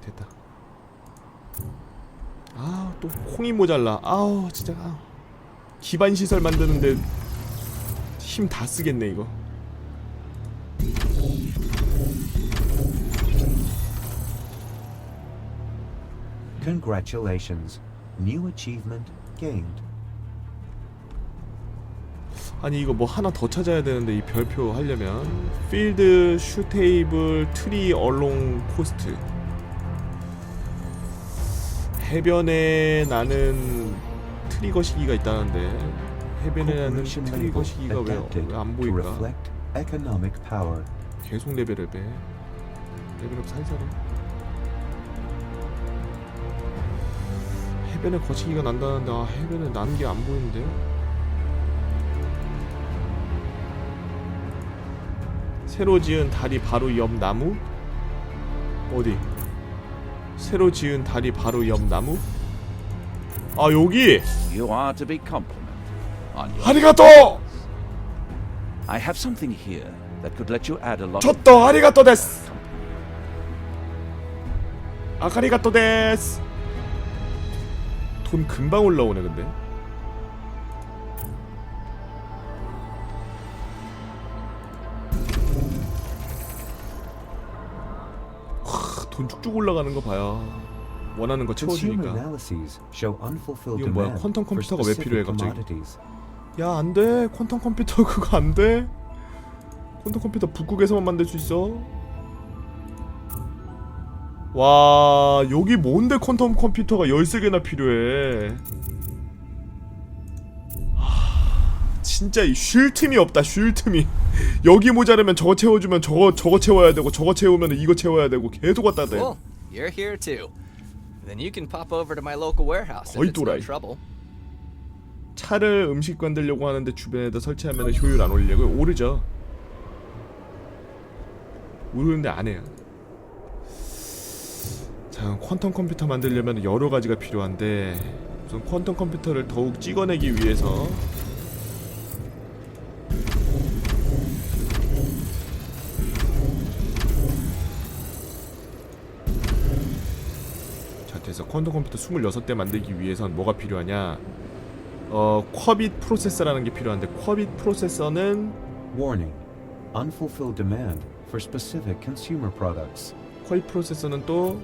됐다 아 또 콩이 모자라 아우 진짜 아. 기반 시설 만드는데 힘 다 쓰겠네 이거 Congratulations. New achievement gained. 아니 이거 뭐 하나 더 찾아야 되는데 이 별표 하려면 필드 슈테이블 트리 얼롱 코스트 해변에 나는 트리거 시기가 있다는데 해변에 나는 트리거 시기가 adapted 왜안 to 보일까. 계속 레벨을 배 레벨업 살살해 해변에 거시기가 난다는데 아 해변에 나는 게 안 보이는데? 새로 지은 다리 바로 옆 나무? 어디 새로 지은 다리 바로 옆 나무 아 여기 You are to be complimented on your. 아리가또 I have something here that could let you add a lot. of 쳤다 아리가또 데스 아카리가또 데스 돈 금방 올라오네 근데 돈 쭉쭉 올라가는 거 봐요 원하는 거 채워주니까. 이건 뭐야, 퀀텀 컴퓨터가 왜 필요해, 갑자기? 야 안돼. 퀀텀 컴퓨터 그거 안돼. 퀀텀 컴퓨터 북극에서만 만들 수 있어. 와 여기 뭔데 퀀텀 컴퓨터가 13개나 필요해 진짜 이쉴 틈이 없다 쉴 틈이 여기 모자르면 저거 채워주면 저거 저거 채워야 되고 저거 채우면 이거 채워야 되고 계속 왔다 대 Cool. You're here too. Then you can pop over to my local warehouse if 거의 it's no 또라이. trouble. 차를 음식 만들려고 하는데 주변에다 설치하면 효율 안 올리려고 오르죠. 오르는데 안 해요. 자, 퀀텀 컴퓨터 만들려면 여러 가지가 필요한데 우선 퀀텀 컴퓨터를 더욱 찍어내기 위해서 자, 그래서 퀀텀 컴퓨터 26대 만들기 위해선 뭐가 필요하냐? 어 쿼빗 프로세서라는 게 필요한데 쿼빗 프로세서는 Warning. Unfulfilled demand for specific consumer products. 쿼빗 프로세서는 또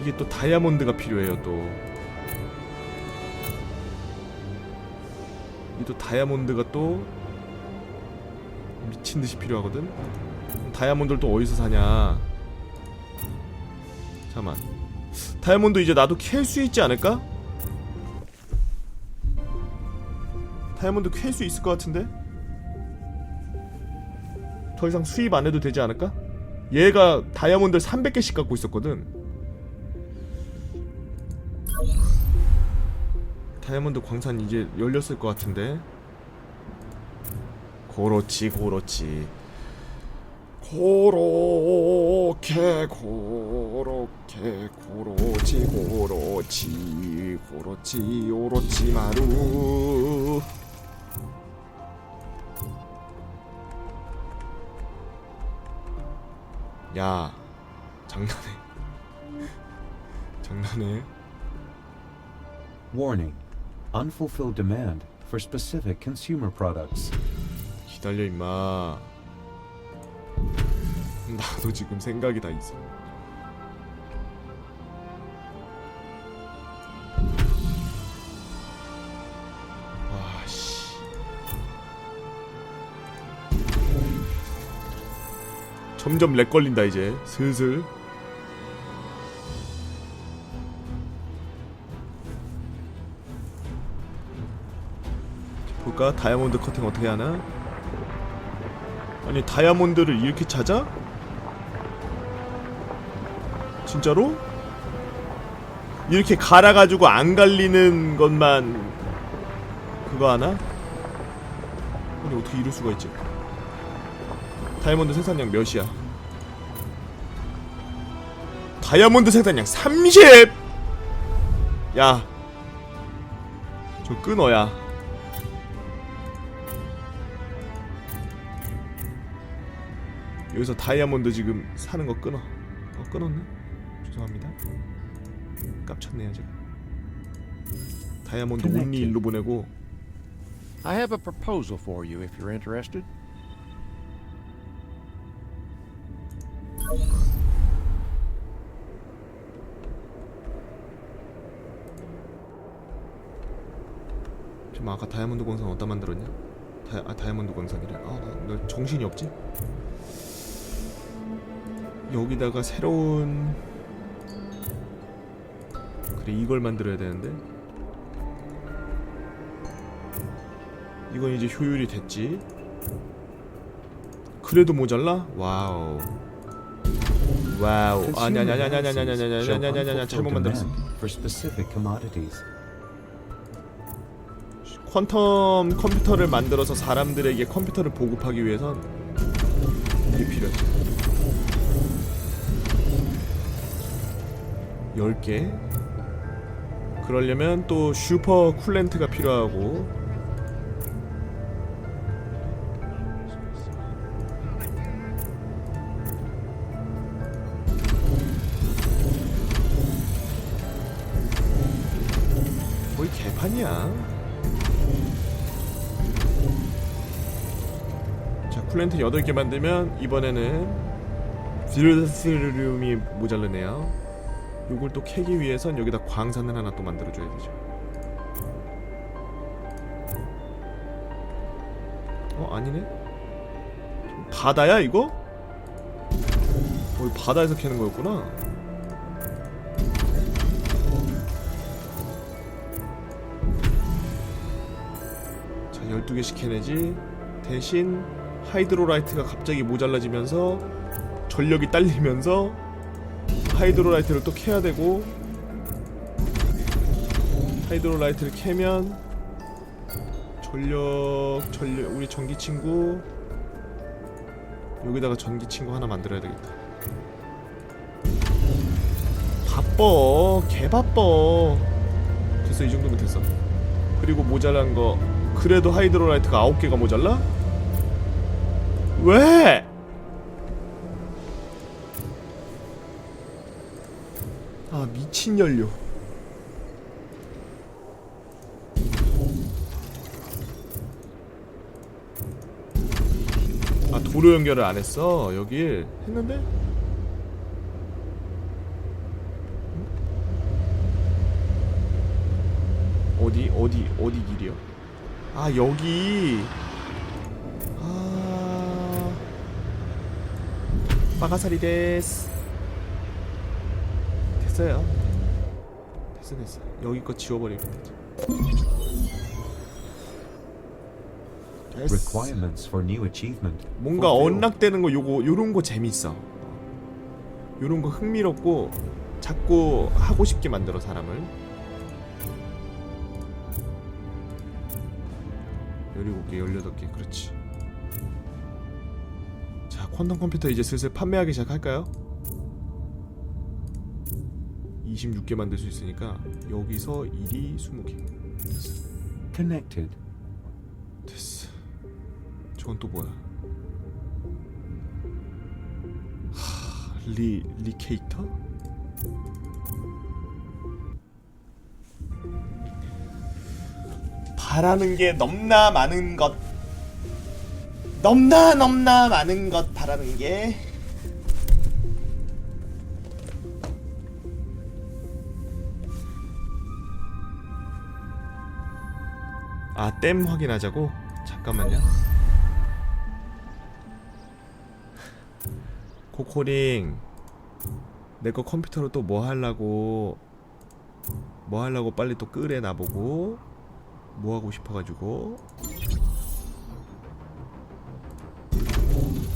이게 또 다이아몬드가 필요해요 또. 이또 다이아몬드가 또 미친 듯이 필요하거든. 다이아몬드를 또 어디서 사냐? 잠만. 다이아몬드 이제 나도 캘 수 있지 않을까? 다이아몬드 캘 수 있을 것 같은데? 더 이상 수입 안 해도 되지 않을까? 얘가 다이아몬드를 300개씩 갖고 있었거든. 다이아몬드 광산 이제 열렸을 것 같은데. 고렇지, 고렇지. 고로케 고로케 고로지 고로지 고로지 오로지 마루 야 장난해 장난해 Warning. Unfulfilled demand for specific consumer products. 기다려 임마. 나도 지금 생각이 다 있어. 점점 렉 걸린다 이제. 슬슬. 볼까? 다이아몬드 커팅 어떻게 하나 아니 다이아몬드를 이렇게 찾아? 진짜로? 이렇게 갈아가지고 안 갈리는 것만 그거 하나? 아니 어떻게 이럴 수가 있지? 다이아몬드 생산량 몇이야? 다이아몬드 생산량 30! 야, 저 끊어야. 여기서 다이아몬드 지금 사는 거 끊어. 어 끊었네. 죄송합니다. 깝쳤네요 제가. 다이아몬드 온리. 일로 보내고 I have a proposal for you if you're interested. 지금 아까 다이아몬드 광산 어디다 만들었냐? 다, 아 다이아몬드 광산이래. 아, 나, 나 정신이 없지? 여기다가 새로운 그래 이걸 만들어야 되는데 이건 이제 효율이 됐지. 그래도 모자라? 와우. 와우. 아니 아니 아니 아니 아니 아니 아니 아니 아니 아니 아니 아니 잘못 만들었어. 퀀텀 컴퓨터를 만들어서 사람들에게 컴퓨터를 보급하기 위해선 이게 필요해. 10개. 그러려면 또 슈퍼 쿨렌트가 필요하고 거의 개판이야. 자 쿨렌트 8개 만들면 이번에는 비르스리움이 모자르네요 요걸 또 캐기 위해선 여기다 광산을 하나 또 만들어줘야 되죠. 어 아니네? 바다야 이거? 어 바다에서 캐는 거였구나. 자 12개씩 캐내지. 대신 하이드로라이트가 갑자기 모자라지면서 전력이 딸리면서 하이드로라이트를 또 캐야 되고 하이드로라이트를 캐면 전력 전력 우리 전기 친구 여기다가 전기 친구 하나 만들어야 되겠다. 바빠 개 바빠 됐어 이 정도면 됐어 그리고 모자란 거 그래도 하이드로라이트가 9개가 모자라? 왜? 아 미친 연료. 아 도로 연결을 안 했어 여길 했는데? 어디 어디 어디 길이요? 아 여기 아 빠가사리 데스 됐어요 됐어 됐어 여기 거 지워버리면 되지 됐어. Requirements for new achievement. 뭔가. 언락되는 거 요거 요런 거 재밌어 요런 거 흥미롭고 자꾸 하고 싶게 만들어 사람을 17개 18개 그렇지 자 퀀텀 컴퓨터 이제 슬슬 판매하기 시작할까요? 26개 만들 수 있으니까 여기서 1이 20개 됐어 Connected. 됐어. 저건 또 뭐야? 하, 리 리케이터? 바라는 게 넘나 많은 것. 넘나 넘나 많은 것 바라는 게. 댐 확인하자고? 잠깐만요. 코코링 내 거 컴퓨터로 또 뭐 하려고 뭐 하려고 빨리 또 끄래 나보고 뭐 하고 싶어가지고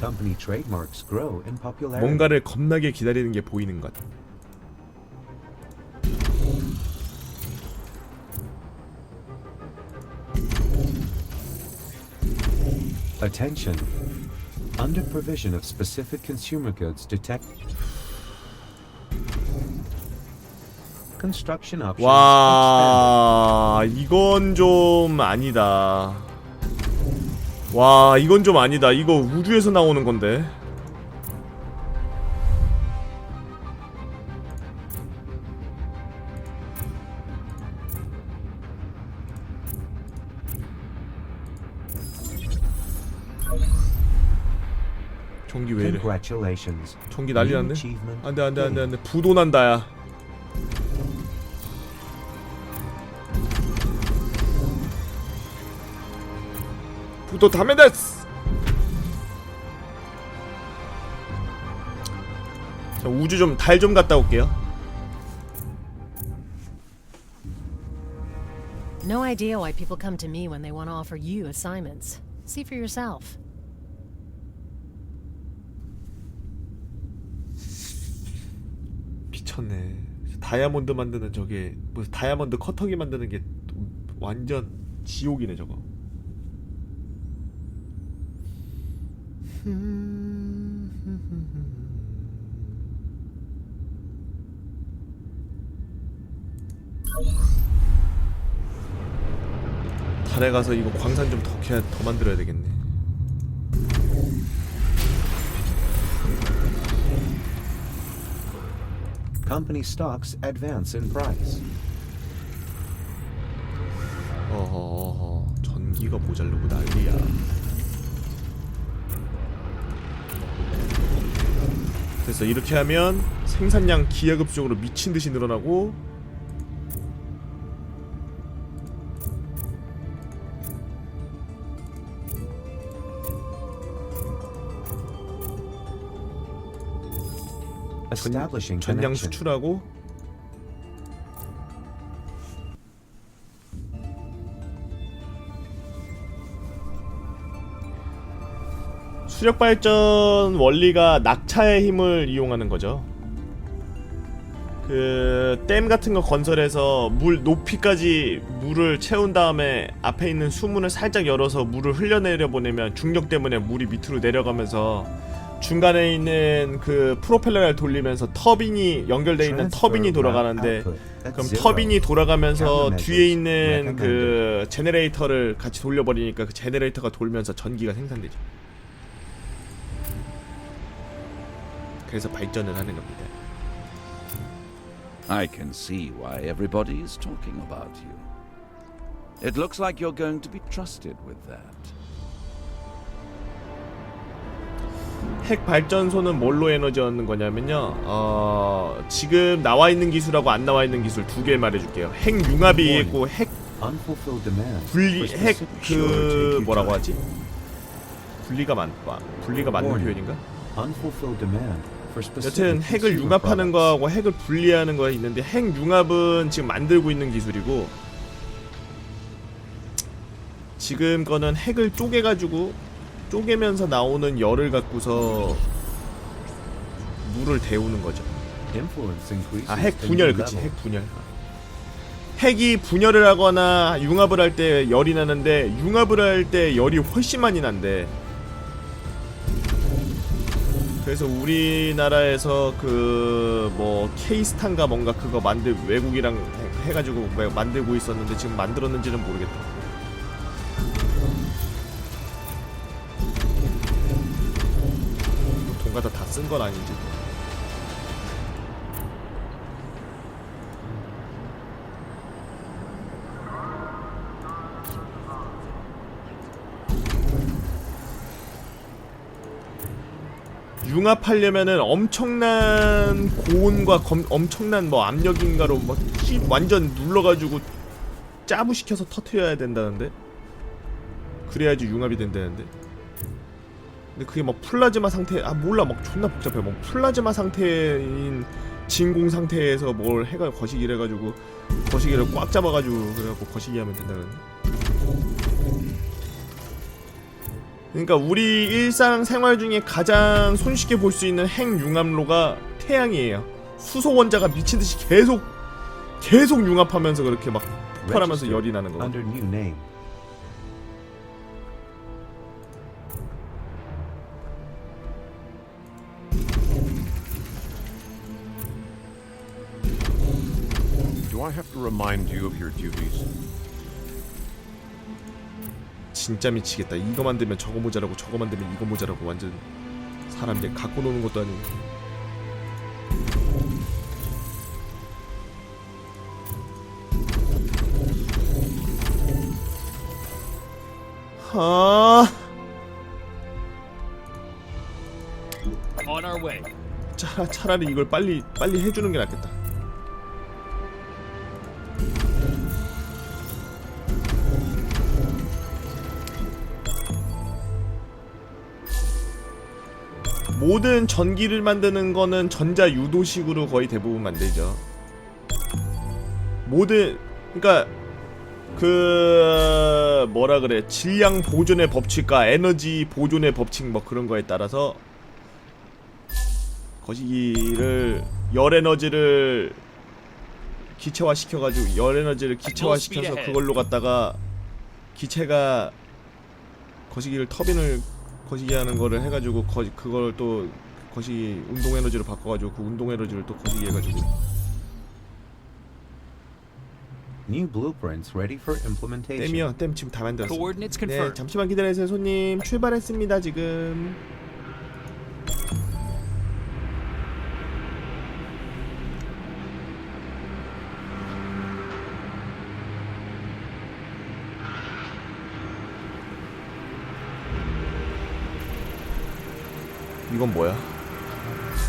Company trademarks grow in popularity. 뭔가를 겁나게 기다리는 게 보이는 것. Attention. Under provision of specific consumer goods detect construction options. 와 이건 좀 아니다. 와 이건 좀 아니다. 이거 우주에서 나오는 건데. 전기 난리 났네 achievement 안돼 안돼 안돼. 안돼 부도 난다 야 부도 다메데스 자 우주 좀 달 좀 갔다 올게요 No idea why people come to me when they want to offer you assignments. See for yourself. 미쳤네 다이아몬드 만드는 저게 무슨 다이아몬드 커터기 만드는 게 완전 지옥이네 저거 달에 가서 이거 광산 좀더 캐, 더 만들어야 되겠네. Company stocks advance in price. 어허, 어허, 전기가 모자르고 난리야. 그래서 이렇게 하면 생산량 기하급수적으로 미친 듯이 늘어나고 Establishing 전량. 수출하고 수력 발전 원리가 낙차의 힘을 이용하는 거죠. 그 댐 같은 거 건설해서 물 높이까지 물을 채운 다음에 앞에 있는 수문을 살짝 열어서 물을 흘려내려 보내면 중력 때문에 물이 밑으로 내려가면서 중간에 있는 그 프로펠러를 돌리면서 터빈이 연결돼 있는 터빈이 돌아가는데 그럼. 터빈이 돌아가면서 뒤에 있는 그. 제네레이터를 같이 돌려버리니까 그 제네레이터가 돌면서 전기가 생산되죠. 그래서 발전을 하는 겁니다. I can see why everybody is talking about you. It looks like you're going to be trusted with that. 핵 발전소는 뭘로 에너지 얻는 거냐면요. 어, 지금 나와 있는 기술하고 안 나와 있는 기술 두 개 말해줄게요. 핵 융합이 있고 핵. 분리 핵 그 뭐라고. 하지? 분리가 맞 와, 분리가 맞는. 표현인가? 여튼 핵을 융합하는. 거하고 핵을 분리하는 거가 있는데 핵 융합은 지금 만들고 있는 기술이고 지금 거는 핵을 쪼개가지고 쪼개면서 나오는 열을 갖고서 물을 데우는 거죠. 아 핵 분열 그치. 핵 분열. 핵이 분열을 하거나 융합을 할 때 열이 나는데 융합을 할 때 열이 훨씬 많이 난대. 그래서 우리나라에서 그 뭐 케이스탄가 뭔가 그거 만들 외국이랑 해- 해가지고 막 만들고 있었는데 지금 만들었는지는 모르겠다. 갖다 다 쓴 건 아닌지. 융합하려면은 엄청난 고온과 검, 엄청난 뭐 압력인가로 뭐 히- 완전 눌러가지고 짜부시켜서 터트려야 된다는데 그래야지 융합이 된다는데 근데 그게 뭐 플라즈마 상태 아 몰라. 막 존나 복잡해. 뭐 플라즈마 상태인 진공 상태에서 뭘 해가 거시기 해가지고 거시기를 꽉 잡아가지고 그래갖고 거시기 하면 된다는데 그러니까 우리 일상 생활 중에 가장 손쉽게 볼 수 있는 핵 융합로가 태양이에요. 수소 원자가 미친 듯이 계속 계속 융합하면서 그렇게 막 폭발하면서 열이 나는 거. Under new remind you of your duties. 진짜 미치겠다. 이거 만들면 저거 모자라고 저거 만들면 이거 모자라고 완전 사람들 갖고 노는 것도 아니고. 하. On our way. 차라리 이걸 빨리 빨리 해주는 게 낫겠다. 모든 전기를 만드는 거는 전자 유도식으로 거의 대부분 만들죠. 모든 그러니까 그 뭐라 그래 질량 보존의 법칙과 에너지 보존의 법칙 뭐 그런 거에 따라서 거시기를 열 에너지를 기체화 시켜가지고 열 에너지를 기체화 시켜서 그걸로 갖다가 기체가 거시기를 터빈을 거시기 하는 거를 해가지고 거, 그걸 또 거시기 운동 에너지로 바꿔가지고 그 운동 에너지를 또 거시기 해가지고. New blueprints ready for implementation. 댐이요. 댐 지금 다 만들었어 Coordinates 네 confirmed. 잠시만 기다려주세요 손님. 출발했습니다 지금 이건 뭐야?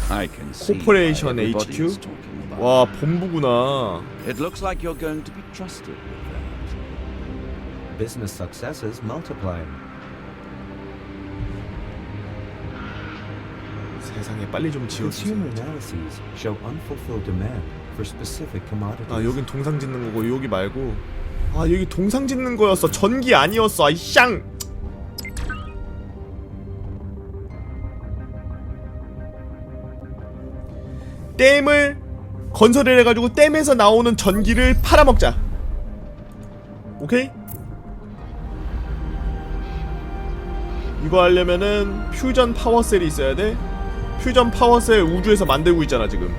I can see why Corporation everybody HQ? is talking about 와 본부구나 It looks like you're going to be trusted with that. Business successes multiplying. 세상에 빨리 좀 Consumer 지어주세요 analyses show unfulfilled demand for specific commodities. 아 여긴 동상 짓는 거고 여기 말고 아 여기 동상 짓는 거였어 전기 아니었어 아이 쌍 댐을 건설을 해가지고 댐에서 나오는 전기를 팔아먹자. 오케이? 이거 하려면은 퓨전 파워셀이 있어야 돼. 퓨전 파워셀 우주에서 만들고 있잖아 지금.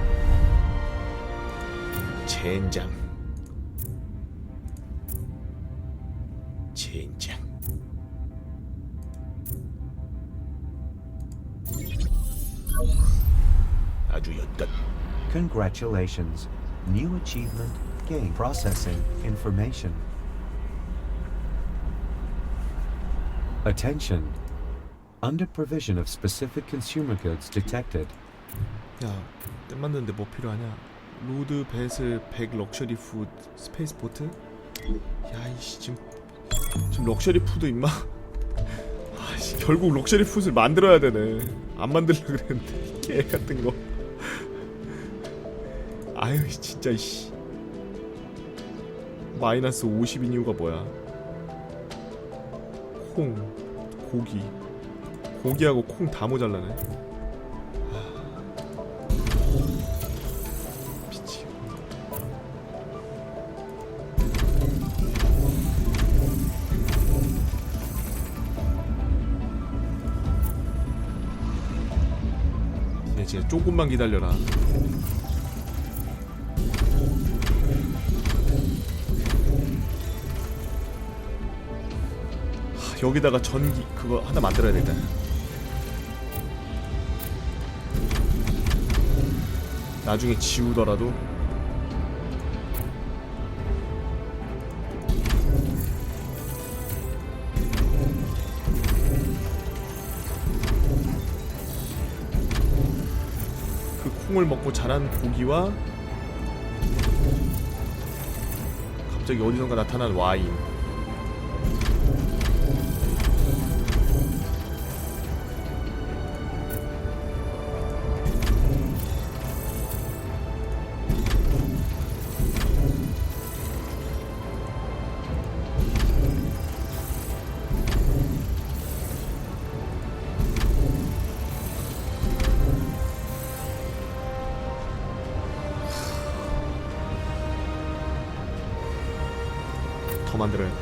젠장 주 엿같 Congratulations. New achievement gained. Processing information. Attention. Under provision of specific consumer goods detected. 야 땜 만드는데 뭐 필요하냐 로드 베슬 100 럭셔리 푸드 스페이스 보트 야 이씨 지금 지금 럭셔리 푸드 임마 아씨 결국 럭셔리 푸드를 만들어야 되네 안 만들려 그랬는데 개 같은 거 아유 진짜 이씨. 마이너스 50인 이유가 뭐야? 콩 고기. 고기하고 콩 다 모자라네. 미치겠네 야 진짜 조금만 기다려라 여기다가 전기 그거 하나 만들어야 되겠다. 나중에 지우더라도. 그 콩을 먹고 자란 고기와 갑자기 어디선가 나타난 와인 더 만들어야 돼